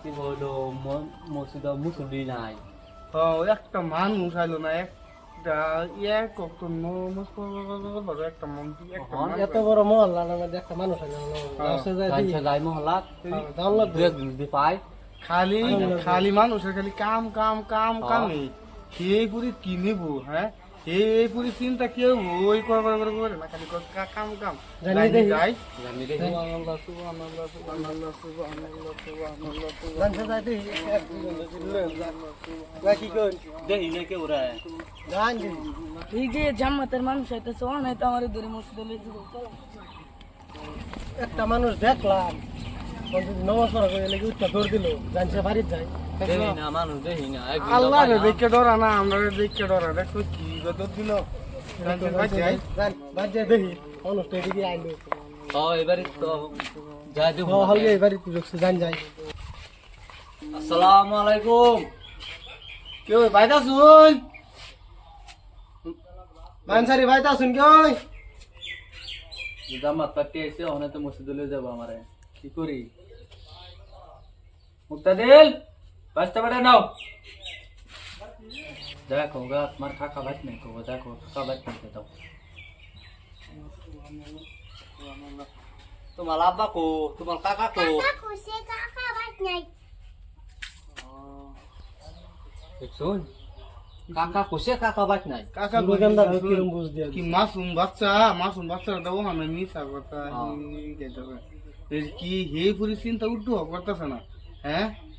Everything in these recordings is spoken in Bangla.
কি বলল মসজিদে মুসল্লি নাই। হ্যাঁ, একটা মানুষ আইলো না একটা এক কত নমস বড় একটা মন্ত্রী হ্যাঁ, এত বড় মহল্লা মধ্যে একটা মানুষ দিই। যাইছে যাই মহল্লা দাম লাগবে দু একদিন যদি পাই খালি খালি মানুষের খালি কাম কাম কাম কাম। এই পুরি কিনিবো হ্যাঁ? এই পুরি চিন্তা কেউ ওই করে করে করে করে। না খালি কাম কাম। জানি যাই দেখি। যাই। জানি দেখি। সুবহানাল্লাহ সুবহানাল্লাহ সুবহানাল্লাহ সুবহানাল্লাহ সুবহানাল্লাহ গাছে যায় দিই এক দুজন যদি লয়ে যায়। না কি এই যে জামাতের মানুষ হইতেছে অনেক তো আমার ধরে মসজিদে লয়ে যাব একটা মানুষ দেখলাম পড়া করে লেগে উঠটা দৌড় দিল। জানছে বাড়ির যায়। আল্লাহ রে দেখে ডরা না আমরা দেখে ডরা। দেখো কি গদর দিল। দেখি মানুষটা এদিকে আইলো। ও এবারে তো যাই দেবো হলগে এবারে ঢুকছে জান যায় আসসালামু আলাইকুম। কেউ বাইদা শুন মানসারি ভাই তা শুন কই জামাত পার্টি এসে ওখানে তো মসজিদে লয়ে আমারে। কি করি? মুক্তাদিল? পাঁচটা বেটা নাও দেখো গা তোমার কাকা ভাত নেই কো দেখো কাকা ভাত নেই দাও তোমার আব্বা কো তোমার কাকা কো শুন কাকা কোসে কাকা ভাত নাই কাকা দোকানদার হয় কিরম বুঝ দিয়া কি মাসুম বাচ্চা মাসুম বাচ্চা দেবো আমি মিশা কথা কি হে পুরি চিন্তা উঠু করতেছে না হ্যাঁ শুন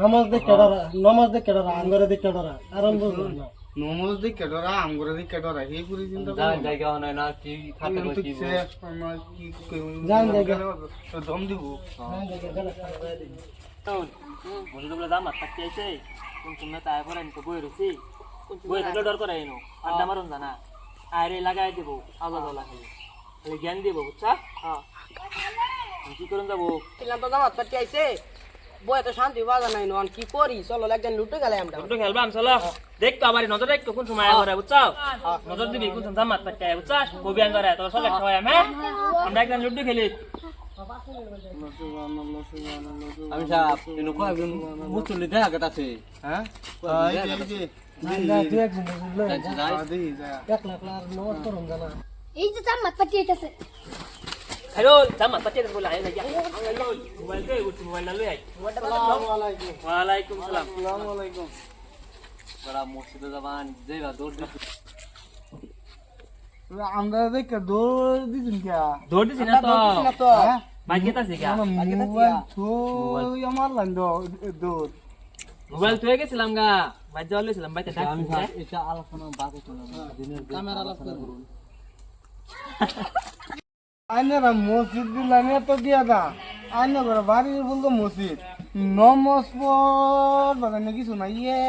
নামাজ দেখে ডরা নামাজ দেখে ডরা আঙ্গরে দেখে ডরা আরম্ভ না। নমজ দেখে ডরা আমগরে দেখে ডরা হে পুরি চিন্তা যাই জায়গা হয় না কি খাতে কই কি যান জায়গা। দম দিব। বলে দাম থাকতে কোন তুমি তাই তো বই রছি বই থাকলে ডর করে এনো আড্ডা মারুন জানা। আরে লাগাই দেবো আলাদা আলাদা খালি খালি জ্ঞান দিব বুঝছা? হ্যাঁ কি করুন যাব? ছিলাম তো জামাত আইছে তো শান্তি বাজা নাই নন কি করি? চলো একজন লুটে গেলে আমরা। একটু খেলবাম চলো। দেখ তো আবার নজর দেখ কোন সময় করে বুঝছ নজর দিবি কোন সময় মাত থাকতে বুঝছা কবি আন করে তোর সব খাওয়াই হ্যাঁ? আমরা একদম লুডু খেলি। আমি সাহেব এনো কয় মুসল্লি দেখা গেতাছে হ্যাঁ? দুই এক মিনিট বুঝলে যাইছে যাই যে জামাত পাঠিয়ে থাকতে বলে আই লাগি মোবাইল দে উঠ মোবাইল লই আই বড় মসজিদে যাবান যেবা দৌড় দিছি আমরা দেখে দৌড় দিছেন কে দৌড় দিছি না তো মোবাইল তো আমার লাইন দৌড় মোবাইল থয়ে গেছিলাম গা বাইক যাওয়া লইছিলাম বাইতে আমি এটা আলোচনা বাকি করলাম দিনের ক্যামেরা আলাদা করুন আইনারা মসজিদ দিলাম এত দিয়া দা আইনা করে বাড়ি বলতো মসজিদ। নমস বাগানে কিছু না ইয়ে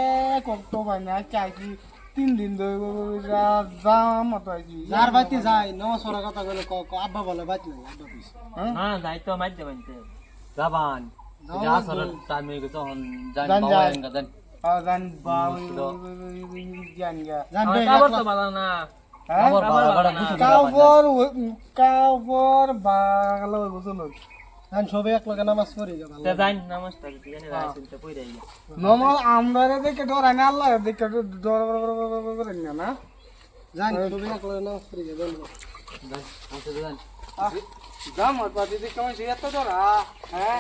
কত পাই না চাইছি তিন দিন ধরে যাম অত আইছি। যার বাড়িতে যায় নামাজ পড়ার কথা বলে ক ক আব্বা বলে বাড়ি নাই আব্বা পিস হ্যাঁ? যাই তো মাইতে বাইতে যাবান। যা আসলে টাইম হয়ে গেছে তখন যান, বাবা এঙ্গা যান আর জান বাউ জান গা জানবে কাবার তো ভালো না। হ্যাঁ? জান জানি আমরা দেখে ডরাই না আল্লাহ দেখে ডর করেন না জান সবে এক লগে নামাজ পড়ি যা জানব যান মসজিদে যান আর পাতি দেখে এত ডরা হ্যাঁ?